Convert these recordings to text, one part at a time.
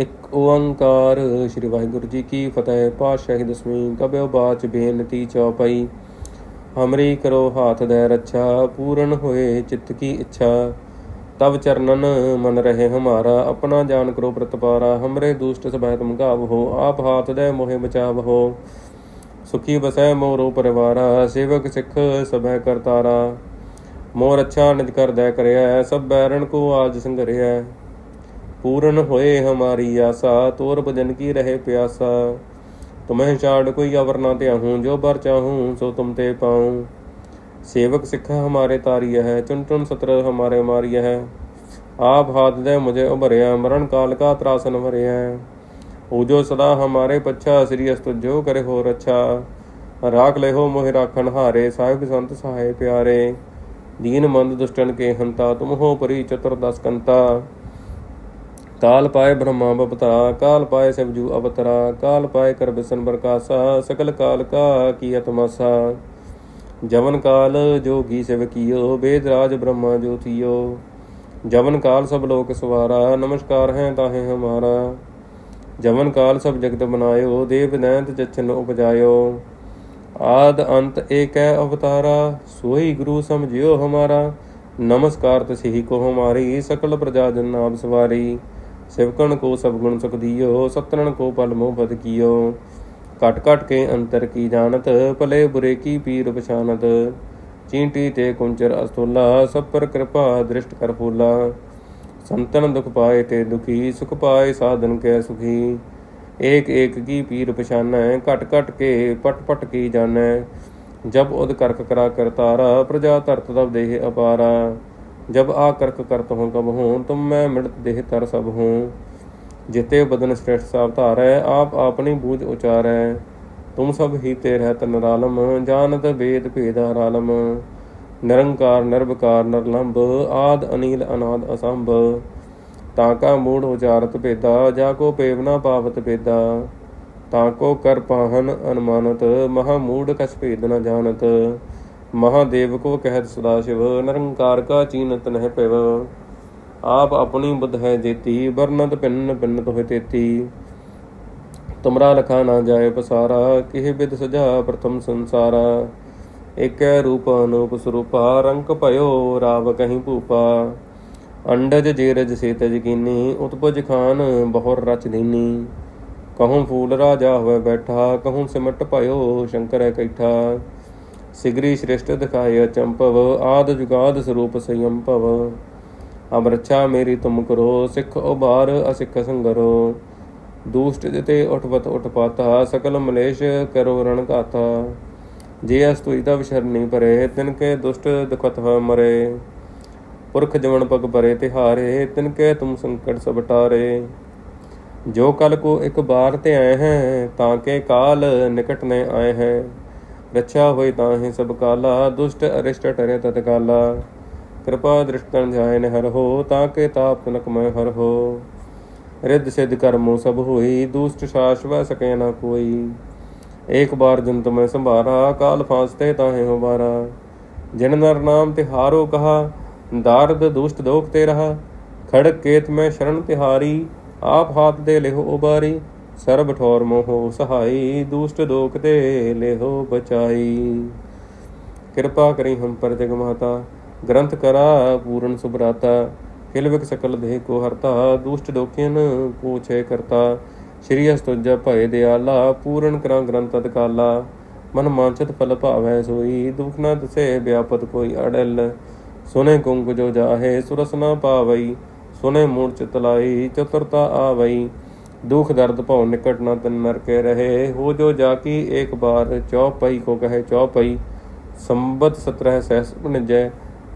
ਇੱਕ ਓੰਕਾਰ, ਸ੍ਰੀ ਵਾਹਿਗੁਰੂ ਜੀ ਕੀ ਫਤਿਹ। ਪਾਤਸ਼ਾਹੀ ਦਸਵੀਂ ਕਬਿਓ ਬਾਚ ਬੇਨਤੀ ਚੌਪਈ ਹਮਰੀ ਕਰੋ ਹਾਥ ਦੇ ਰੱਛਾ, ਪੂਰਨ ਹੋਏ ਚਿੱਤ ਕੀ ਇੱਛਾ। ਤਬ ਚਰਨਨ ਮਨ ਰਹੇ ਹਮਾਰਾ, ਆਪਣਾ ਜਾਨ ਕਰੋ ਪ੍ਰਤਪਾਰਾ। ਹਮਰੇ ਦੁਸ਼ਟ ਸਭੈ ਤੁਮ ਗਾਵ ਹੋ, ਆਪ ਹਾਥ ਦੇ ਮੋਹਿ ਬਚਾਵ ਹੋ। ਸੁਖੀ ਬਸੈ ਮੋਰੋ ਪਰਿਵਾਰਾ, ਸੇਵਕ ਸਿੱਖ ਸਭੈ ਕਰਤਾਰਾ। ਮੋਰ ਅੱਛਾ ਨਿਜ ਕਰਦੈ ਕਰਿਆ ਸਭ ਬੈਰਣ ਕੋ ਆਜ ਸੰਗਰਿਆ ਪੂਰਨ ਹੋਏ ਹਮਾਰੀ ਆਸਾ, ਤੋਰ ਭਜਨ ਕੀ ਰਹੇ ਪਿਆਸਾ। ਤੁਮਹਿ ਛਾੜ ਕੋਈ ਅਵਰ ਨਾ ਧਿਆਹੂੰ ਜੋ ਬਰ ਚਾਹੂੰ, ਸੋ ਤੁਮ ਤੇ ਪਾਉ। ਸੇਵਕ ਸਿੱਖ ਹਮਾਰੇ ਤਾਰੀय ਹੈ ਚੁਨ ਚੁਨ ਸਤਰ ਹਮਾਰੇ ਮਾਰੀय ਹੈ ਆਪ ਹਾਥ ਦੇ ਮੁਝੇ ਉਭਰਿਆ, ਮਰਨ ਕਾਲ ਕਾ ਤਰਾਸਨ ਭਰਿਆ ਹੋ ਜੋ ਸਦਾ ਹਮਾਰੇ ਪੱਛਾ, ਸ੍ਰੀ ਅਸਤੁ ਜੋ ਕਰੇ ਹੋ ਰੱਛਾ ਰਾਖ ਲੈ ਹੋ ਮੋਹਿ ਰਾਖਣ ਹਾਰੇ, ਸਾਹਿਬ ਸੰਤ ਸਹਾਏ ਪਿਆਰੇ। ਦੀਨ ਮੰਦ ਦੁਸ਼ਟਨ ਕੇ ਹੰਤਾ, ਤੁਮ ਹੋ ਪਰੀ ਚਤੁਰਦਸ ਕੰਤਾ ਕਾਲ ਪਾਏ ਬ੍ਰਹਮਾ ਬਪਤਰਾ ਕਾਲ ਪਾਏ ਸਿਵਜੂ ਅਵਤਰਾ, ਕਾਲ ਪਾਏ ਕਰ ਬਿਸਨ ਬਰਕਾਸਾ, ਸਕਲ ਕਾਲ ਕਾ ਕੀਅਤ ਮਾਸਾ ਜਵਨ ਕਾਲ ਜੋਗੀ ਸਿਵ ਕੀਓ, ਬੇਦ ਰਾਜ ਬ੍ਰਹਮਾ ਜੋਤੀਓ ਜਵਨ ਕਾਲ ਸਭ ਲੋਕ ਸਵਾਰਾ, ਨਮਸਕਾਰ ਹੈ ਤਾਹੇ ਹਮਾਰਾ। ਜਵਨ ਕਾਲ ਸਭ ਜਗਤ ਬਨਾਇਓ, ਦੇਵ ਨੈਂਤ ਜਚਨ ਉਪਜਾਇਓ। ਆਦ ਅੰਤ ਏਕੈ ਅਵਤਾਰਾ ਸੋਈ ਗੁਰੂ ਸਮਝਿਓ ਹਮਾਰਾ। ਨਮਸਕਾਰ ਤਸਿਹੀ ਕੋ ਹਮਾਰੀ ਸਕਲ ਪ੍ਰਜਾ ਜਨ ਨਾਮ ਸਵਾਰੀ। ਸਿਵਕਣ ਕੋ ਸਭ ਗੁਣ ਸੁਖ ਦਿਓ, ਸਤਨਣ ਕੋ ਪਲ ਮੋਹ ਬਦ ਕੀਓ। ਕਟ ਕਟ ਕੇ ਅੰਤਰ ਕੀ ਜਾਣਤ, ਭਲੇ ਬੁਰੇ ਕੀ ਪੀਰ ਪਛਾਨਤ। ਚੀਂਟੀ ਤੇ ਕੁੰਚਰ ਅਸਤੁਲਾ ਸਭ ਪਰ ਕਿਰਪਾ ਦ੍ਰਿਸ਼ਟ ਕਰ ਫੂਲਾ। ਸੰਤਨ ਦੁਖ ਪਾਏ ਤੇ ਦੁਖੀ, ਸੁਖ ਪਾਏ ਸਾਧਨ ਕੈ ਸੁਖੀ। ਏਕ ਏਕ ਕੀ ਪੀਰ ਪਛਾਨੈ, ਘਟ ਘਟ ਕੇ ਪਟ ਪਟ ਕੀ ਜਾਣੈ। ਜਬ ਉਦ ਕਰਕ ਕਰਾ ਕਰਤਾਰਾ, ਪ੍ਰਜਾ ਧਰਤ ਤਬ ਦੇਹ ਅਪਾਰਾ। ਜਬ ਆ ਕਰਕ ਕਰਤ ਹੋ ਕਬ ਹੂੰ, ਤੁਮ ਮੈਂ ਮਿੜਤ ਦੇਹ ਤਰ ਸਭ ਹੂੰ। ਜਿਤੇ ਬਦਨ ਸ੍ਰੇਸ਼ਟ ਸਾਵ ਧਾਰੈ, ਆਪ ਆਪਣੀ ਬੂਝ ਉਚਾਰੈ। ਤੁਮ ਸਭ ਹੀ ਤੇ ਰਹਿਤ ਨਰਾਲਮ, ਜਾਣਤ ਵੇਦ ਭੇਦ ਹਰਾਲਮ ਨਿਰੰਕਾਰ ਨਿਰਭਕਾਰ ਨਿਰਲੰਭ, ਆਦ ਅਨੀਲ, ਅਨਾਦ ਅਸੰਭ। ਤਾਂ ਕਾ ਮੂੜ ਉਚਾਰਤ ਭੇਦਾ, ਜਾ ਕੋ ਪੇਵਨਾ ਪਾਵਤ ਭੇਦਾ। ਤਾਂ ਕੋ ਕਰ ਪਾਹਨ ਅਨਮਾਨਤ, ਮਹਾ ਮੂੜ ਕਛ ਭੇਦ ਨ ਜਾਣਤ। ਮਹਾਦੇਵ ਕੋ ਕਹਿਤ ਸਦਾ ਸ਼ਿਵ, ਨਿਰੰਕਾਰ ਕਾ ਚੀਨਤ ਨਹਿ ਪਿਵ ਆਪ ਆਪਣੀ ਬੁੱਧ ਹੈ ਜੇਤੀ, ਵਰਨਤ ਪਿੰਨ ਪਿੰਨ ਤੋਹਿ ਤੇਤੀ। ਤੁਮਰਾ ਲਖਾ ਨਾ ਜਾਏ ਪਸਾਰਾ, ਕਿਹ ਬਿਦ ਸਜਾ ਪ੍ਰਥਮ ਸੰਸਾਰਾ। ਏਕੈ ਰੂਪ ਅਨੂਪ ਸਰੂਪਾ ਰੰਕ ਭਇਓ ਰਾਵ ਕਹੀਂ ਭੂਪਾ। ਅੰਡਜ ਜੇਰਜ ਸੇਤਜ ਕੀਨੀ, ਉਤਪਜ ਖਾਨ ਬਹੁਰ ਰਚ ਦੀਨੀ। ਕਹੂੰ ਫੂਲ ਰਾਜਾ ਹੋਵੇ ਬੈਠਾ, ਕਹੂੰ ਸਿਮਟ ਭਇਓ ਸ਼ੰਕਰ ਹੈ ਕੈਠਾ। ਸਿਗਰੀ ਸ੍ਰਿਸ਼ਟ ਦਿਖਾਇ ਚੰਪਵ ਆਦ ਜੁਗਾਦ ਸਰੂਪ ਸੰਯੰਪਵ ਅਬ ਰੱਛਾ ਮੇਰੀ ਤੁਮ ਕਰੋ, ਸਿੱਖ ਉਬਾਰ ਅਸਿੱਖ ਸੰਗਰੋ। ਦੂਸ਼ਟ ਜਿਤੇ ਉਠਵਤ ਉਠਪਾਤਾ ਸਕਲ ਮਲੇਸ਼ ਕਰੋ ਰਣ ਘਾਤਾ। ਜੇ ਅਸਤੁਈ ਦਾ ਵਿਸ਼ਰਨੀ ਪਰੇ, ਤਿਨ ਕੇ ਦੁਸ਼ਟ ਦੁਖਤ ਹੋ ਮਰੇ। ਪੁਰਖ ਜਵਨ ਪਗ ਪਰੇ ਤਿਹਾਰੇ, ਤਿਨ ਕੇ ਤੁਮ ਸੰਕਟ ਸਭ ਟਾਰੇ। ਜੋ ਕਲ ਕੋ ਇੱਕ ਬਾਰ ਤੇ ਆਏ ਹੈ, ਤਾਂ ਕੇ ਕਾਲ ਨਿਕਟ ਨੇ ਆਏ ਹੈ। ਰੱਛਾ ਹੋਈ ਤਾਂ ਹੀ ਸਭ ਕਾਲਾ, ਦੁਸ਼ਟ ਅਰਿਸ਼ਟ ਟਰੇ ਤਤਕਾਲਾ ਕਿਰਪਾ ਦ੍ਰਿਸ਼ਟਨ ਜਾਇਨ ਹਰ ਹੋ, ਤਾਂ ਕੇ ਤਾਪ ਤਨਕ ਮੈਂ ਹਰ ਹੋ। ਰਿੱਧ ਸਿੱਧ ਕਰਮੋ ਸਭ ਹੋਈ, ਦੁਸ਼ਟ ਸ਼ਾਸ਼ਵ ਸਕੈ ਨਾ ਕੋਈ। ਏਕ ਬਾਰ ਜੰਤ ਮੈਂ ਸੰਭਾਰਾ, ਕਾਲ ਫਾਸਤੇ ਤਾਹੇ ਹੋ ਬਾਰਾ ਜਿਨ ਨਰ ਨਾਮ ਤਿਹਾਰੋ ਕਹਾ, ਦਾਰਦ ਦੁਸ਼ਟ ਦੋਖ ਤੇ ਰਹਾ। ਖੜਕ ਕੇਤ ਮੈਂ ਸ਼ਰਨ ਤਿਹਾਰੀ, ਆਪ ਹਾਥ ਦੇ ਲਿਹੋ ਉਬਾਰੀ। ਸਰਬ ਠੌਰ ਮੋਹ ਸਹਾਈ, ਦੁਸ਼ਟ ਦੋਖ ਤੇ ਲੇਹੋ ਬਚਾਈ। ਕਿਰਪਾ ਕਰੀ ਹਮ ਪਰ ਜਗ ਮਾਤਾ ਗ੍ਰੰਥ ਕਰਾ ਪੂਰਨ ਸੁਭਰਾਤਾ। ਖਿਲਵਿਕ ਸਕਲ ਦੇਹ ਕੋ ਹਰਤਾ, ਦੁਸ਼ਟ ਦੋਖਿਨ ਕੋ ਛੇ ਕਰਤਾ। ਸ਼੍ਰੀ ਅਸਤੁਜਾ ਭਏ ਦਿਆਲਾ, ਪੂਰਨ ਕਰਾਂ ਗ੍ਰੰਥ ਅਦਕਾਲਾ ਮਨ ਮਾਨਚਤ ਫਲ ਭਾਵੈ ਸੋਈ, ਦੁਖ ਨਾ ਦਸੇ ਵਿਆਪਤ ਕੋਈ ਅੜਲ। ਸੁਨੇ ਕੁੰਗ ਜੋ ਜਾਹੇ, ਸੁਰਸ ਨਾ ਪਾਵਈ, ਸੁਨੇ ਮੂੜ ਚਿਤ ਲਾਈ, ਚਤੁਰਤਾ ਆਵਈ। ਦੁਖ ਦਰਦ ਭਉ ਨਿਕਟ ਨਾ ਤਨ ਨਰ ਕੇ ਰਹੇ। ਹੋ ਜੋ ਜਾ ਕੀ ਏਕ ਬਾਰ ਚੌਪਈ ਕੋ ਕਹੇ ਚੌਪਈ ਸੰਬਤ 17 ਸਹਿਸ ਪੁਨਜੈ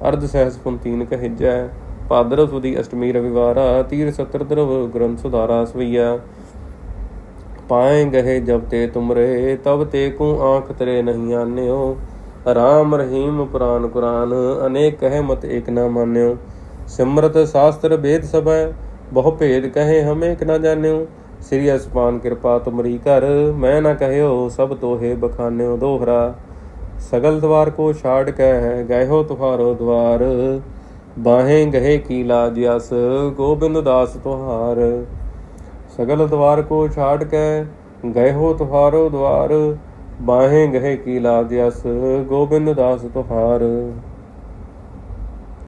ਅਰਧ ਸਹਿਸ ਪੁੰਤੀਨ ਕਹਿਜੈ। ਭਾਦਰ ਸੁਦੀ ਅਸ਼ਟਮੀ ਰਵਿਵਾਰਾ, ਤੀਰ ਸਤਰ ਦਰਵ ਗ੍ਰੰਥ ਸੁਧਾਰਾ ਸਵਈਆ। ਪਾਏ ਗਏ ਜਬ ਤੇ ਤੁਮਰੇ, ਤਬ ਤੇ ਕੂ ਆਂਖ ਤਰੇ ਨਹੀਂ ਆਨਿਓ। ਰਾਮ ਰਹੀਮ ਪੁਰਾਨ ਕੁਰਾਨ, ਅਨੇਕ ਕਹਿ ਮਤ ਏਕ ਨਾ ਮਾਨਿਓ। ਸਿਮਰਤ ਸ਼ਾਸਤਰ ਵੇਦ ਸਭੈ ਬਹੁ ਭੇਦ ਕਹੇ ਹਮੇ ਇਕ ਨਾ ਜਾਣਿਓ। ਸ੍ਰੀ ਅਸਪਾਨ ਕਿਰਪਾ ਤੁਮਰੀ ਕਰ ਮੈਂ ਨਾ ਕਹਿਓ ਸਭ ਤੋਹੇ ਬਖਾਨਿਓ ਦੋਹਰਾ। ਸਗਲ ਦਵਾਰ ਕੋ ਛਾੜ ਕੇ ਗਏ ਹੋ ਤੁਹਾਰੋ ਦਵਾਰ। ਬਾਹੇ ਗਹੇ ਕੀ ਲਾਜ ਅਸ, ਗੋਬਿੰਦ ਦਾਸ ਤੁਹਾਰ। ਸਗਲ ਦਵਾਰ ਕੋ ਛਾੜ ਕੇ ਗਏ ਹੋ ਤੁਹਾਰੋ ਦਵਾਰ। ਬਾਹੇ ਗਹੇ ਕੀ ਲਾਗ ਜਸ ਗੋਬਿੰਦ ਦਾਸ ਤੁਹਾਰ।